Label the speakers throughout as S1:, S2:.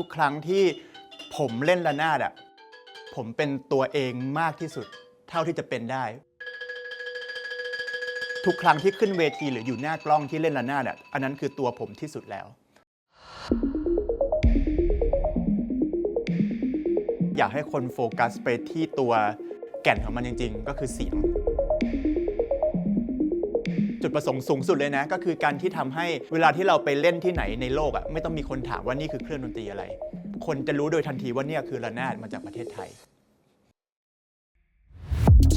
S1: ทุกครั้งที่ผมเล่นระนาดอะผมเป็นตัวเองมากที่สุด เท่าที่จะเป็นได้ ทุกครั้งที่ขึ้นเวทีหรืออยู่หน้ากล้องที่เล่นระนาดอะอันนั้นคือตัวผมที่สุดแล้ว อยากให้คนโฟกัสไปที่ตัวแก่นของมันจริง ๆ ก็คือเสียง จุดประสงค์สูงสุดเลยนะ ก็คือการที่ทำให้เวลาที่เราไปเล่นที่ไหนในโลกอะไม่ต้องมีคนถามว่านี่คือเครื่องดนตรีอะไร คนจะรู้โดยทันทีว่าเนี่ยคือระนาดมาจากประเทศไทย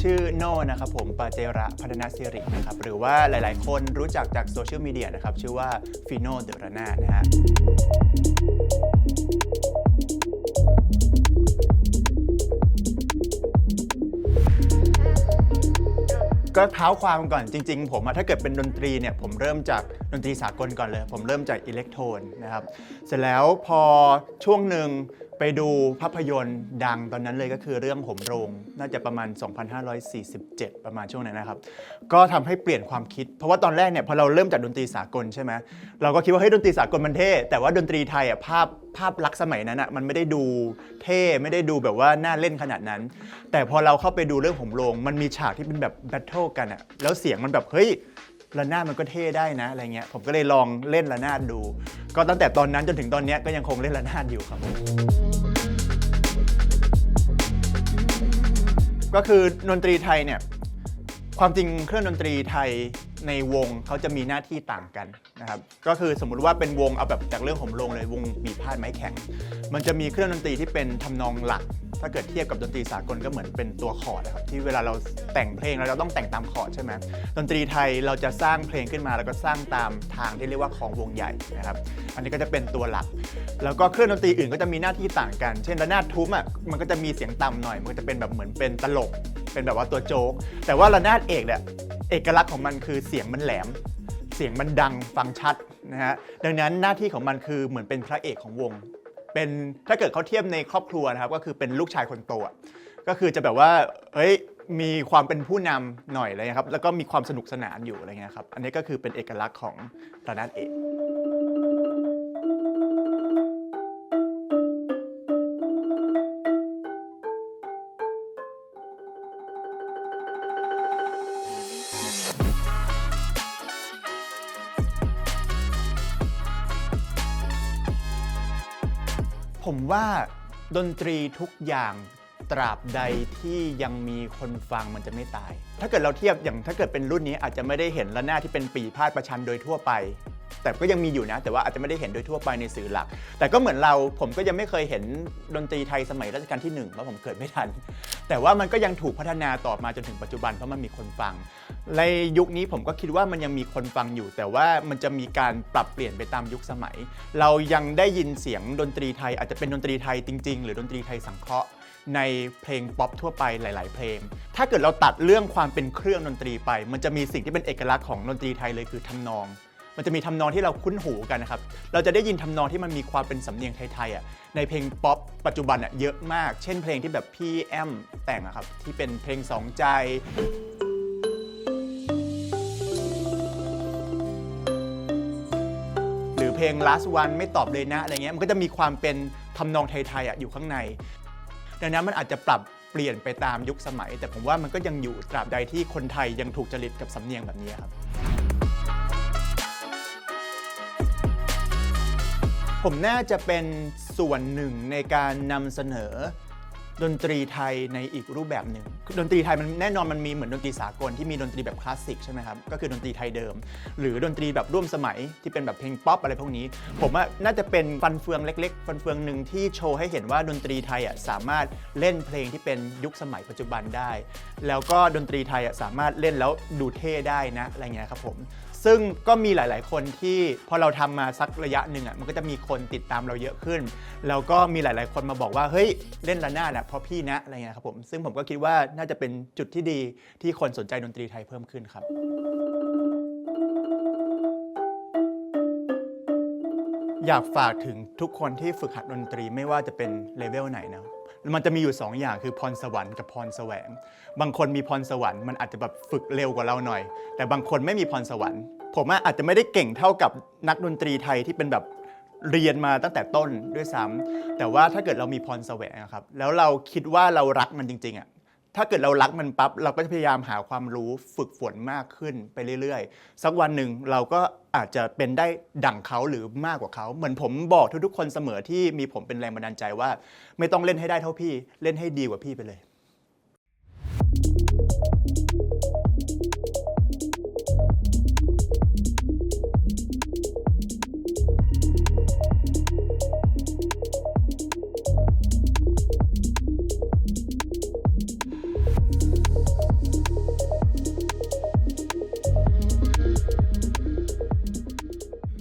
S1: ชื่อโน่นะครับผมปาเจระพัฒนาสิรินะครับหรือว่าหลายๆ คนรู้จักจากโซเชียลมีเดียนะครับชื่อว่าฟิโนเดระนาดนะฮะ ก็เท้าความก่อนจริง ๆ ผมอะถ้าเกิดเป็นดนตรีเนี่ยผมเริ่มจากดนตรีสากลก่อนเลย ผมเริ่มจากอิเล็กโทรนนะครับเสร็จแล้วพอช่วงหนึ่ง ไปดูภาพยนตร์ดังตอนนั้นเลยก็คือเรื่องหมโรง น่าจะประมาณ 2547 ประมาณช่วงนั้นนะครับ ก็ทำให้เปลี่ยนความคิด เพราะว่าตอนแรกเนี่ยพอเราเริ่มจากดนตรีสากลใช่ไหมเราก็คิดว่าเฮ้ยดนตรีสากลมันเท่ แต่ว่าดนตรีไทยอะภาพภาพลักษณ์สมัยนั้นอะมันไม่ได้ดูเท่ไม่ได้ดูแบบว่าน่าเล่นขนาดนั้น แต่พอเราเข้าไปดูเรื่องหมโรงมันมีฉากที่เป็นแบบแบทเทิลกันอะแล้วเสียงมันแบบเฮ้ยระนาดมันก็เท่ได้นะอะไรเงี้ย ผมก็เลยลองเล่นระนาดดู ก็ตั้งแต่ตอนนั้นจนถึงตอนนี้ก็ยังคงเล่นระนาดอยู่ครับ ก็คือดนตรีไทยเนี่ยความจริงเครื่องดนตรีไทยในวงเขาจะมีหน้าที่ต่างกันนะครับก็คือสมมุติว่าเป็นวงเอาแบบจากเรื่องของโรงเลยวงบีพาดไม้แข็ง มันจะมีเครื่องดนตรีที่เป็นทำนองหลัก ถ้าเกิดเทียบกับดนตรีสากลก็เหมือนเป็นตัวคอร์ดนะครับที่เวลาเราแต่งเพลงแล้วเราต้องแต่งตามคอร์ดใช่ไหมดนตรีไทยเราจะสร้างเพลงขึ้นมา แล้วก็สร้างตามทางที่เรียกว่าของวงใหญ่นะครับอันนี้ก็จะเป็นตัวหลัก แล้วก็เครื่องดนตรีอื่นก็จะมีหน้าที่ต่างกัน เช่นระนาดทุ้มอะมันก็จะมีเสียงต่ำหน่อย มันก็จะเป็นแบบเหมือนเป็นตลก เป็นแบบว่าตัวโจ๊กแต่ว่าระนาดเอกเนี่ยเอกลักษณ์ของมันคือเสียงมันแหลม เสียงมันดังฟังชัดนะฮะดังนั้นหน้าที่ของมันคือเหมือนเป็นพระเอกของวง เป็นถ้าเกิดเขาเทียบในครอบครัวนะครับก็คือเป็นลูกชายคนโตอะก็คือจะแบบว่าเฮ้ยมีความเป็นผู้นำหน่อยเลยครับแล้วก็มีความสนุกสนานอยู่อะไรเงี้ยครับอันนี้ก็คือเป็นเอกลักษณ์ของระนาดเอก ผมว่าดนตรีทุกอย่างตราบใดที่ยังมีคนฟังมันจะไม่ตาย ถ้าเกิดเราเทียบอย่างถ้าเกิดเป็นรุ่นนี้อาจจะไม่ได้เห็นระนาดที่เป็นปีพาดประชันโดยทั่วไป แต่ก็ยังมีอยู่นะ แต่ว่าอาจจะไม่ได้เห็นโดยทั่วไปในสื่อหลัก แต่ก็เหมือนเราผมก็ยังไม่เคยเห็นดนตรีไทยสมัยรัชกาลที่หนึ่งเพราะผมเกิดไม่ทัน แต่ว่ามันก็ยังถูกพัฒนาต่อมาจนถึงปัจจุบันเพราะมันมีคนฟัง ในยุคนี้ผมก็คิดว่ามันยังมีคนฟังอยู่ แต่ว่ามันจะมีการปรับเปลี่ยนไปตามยุคสมัย เรายังได้ยินเสียงดนตรีไทย อาจจะเป็นดนตรีไทยจริง ๆ หรือดนตรีไทยสังเคราะห์ในเพลงป๊อปทั่วไปหลาย ๆ เพลง ถ้าเกิดเราตัดเรื่องความเป็นเครื่องดนตรีไป มันจะมีสิ่งที่เป็นเอกลักษณ์ของดนตรีไทยเลยคือทำนอง มันจะมีทำนองที่เราคุ้นหูกันนะครับ เราจะได้ยินทำนองที่มันมีความเป็นสำเนียงไทยๆอะในเพลงป๊อปปัจจุบันอะเยอะมาก เช่นเพลงที่แบบพี่แอมแต่งอะครับที่เป็นเพลงสองใจหรือเพลง last one ไม่ตอบเลยนะอะไรเงี้ยมันก็จะมีความเป็นทำนองไทยๆอะอยู่ข้างใน ดังนั้นมันอาจจะปรับเปลี่ยนไปตามยุคสมัย แต่ผมว่ามันก็ยังอยู่ตราบใดที่คนไทยยังถูกจริตกับสำเนียงแบบนี้ครับ ผมน่าจะเป็นส่วนหนึ่งในการนำเสนอ ดนตรีไทยในอีกรูปแบบหนึ่งดนตรีไทยมันแน่นอนมันมีเหมือนดนตรีสากลที่มีดนตรีแบบคลาสสิกใช่ไหมครับก็คือดนตรีไทยเดิม หรือดนตรีแบบร่วมสมัยที่เป็นแบบเพลงป๊อปอะไรพวกนี้ ผมว่าน่าจะเป็นฟันเฟืองเล็ก ๆ ฟันเฟืองหนึ่งที่โชว์ให้เห็นว่าดนตรีไทยอะสามารถเล่นเพลงที่เป็นยุคสมัยปัจจุบันได้ แล้วก็ดนตรีไทยอะสามารถเล่นแล้วดูเท่ได้นะอะไรเงี้ยครับผม ซึ่งก็มีหลาย ๆ คนที่พอเราทำมาสักระยะหนึ่งอะมันก็จะมีคนติดตามเราเยอะขึ้น แล้วก็มีหลาย ๆ คนมาบอกว่าเฮ้ยเล่นระนาดอะเพราะพี่นะอะไรเงี้ยครับผมซึ่งผมก็คิดว่าน่าจะเป็นจุดที่ดีที่คนสนใจดนตรีไทยเพิ่มขึ้นครับ อยากฝากถึงทุกคนที่ฝึกหัดดนตรีไม่ว่าจะเป็นเลเวลไหนนะมันจะมีอยู่ 2 อย่างคือพรสวรรค์กับพรแสวง บางคนมีพรสวรรค์มันอาจจะแบบฝึกเร็วกว่าเราหน่อย แต่บางคนไม่มีพรสวรรค์ ผมอะอาจจะไม่ได้เก่งเท่ากับนักดนตรีไทยที่เป็นแบบเรียนมาตั้งแต่ต้นด้วยซ้ำแต่ว่าถ้าเกิดเรามีพรแสวงครับแล้วเราคิดว่าเรารักมันจริงๆอะ ถ้าเกิดเรารักมันปั๊บเราก็จะพยายามหาความรู้ฝึกฝนมากขึ้นไปเรื่อยๆ สักวันหนึ่งเราก็อาจจะเป็นได้ดั่งเขาหรือมากกว่าเขา เหมือนผมบอกทุกๆคนเสมอที่มีผมเป็นแรงบันดาลใจว่า ไม่ต้องเล่นให้ได้เท่าพี่ เล่นให้ดีกว่าพี่ไปเลย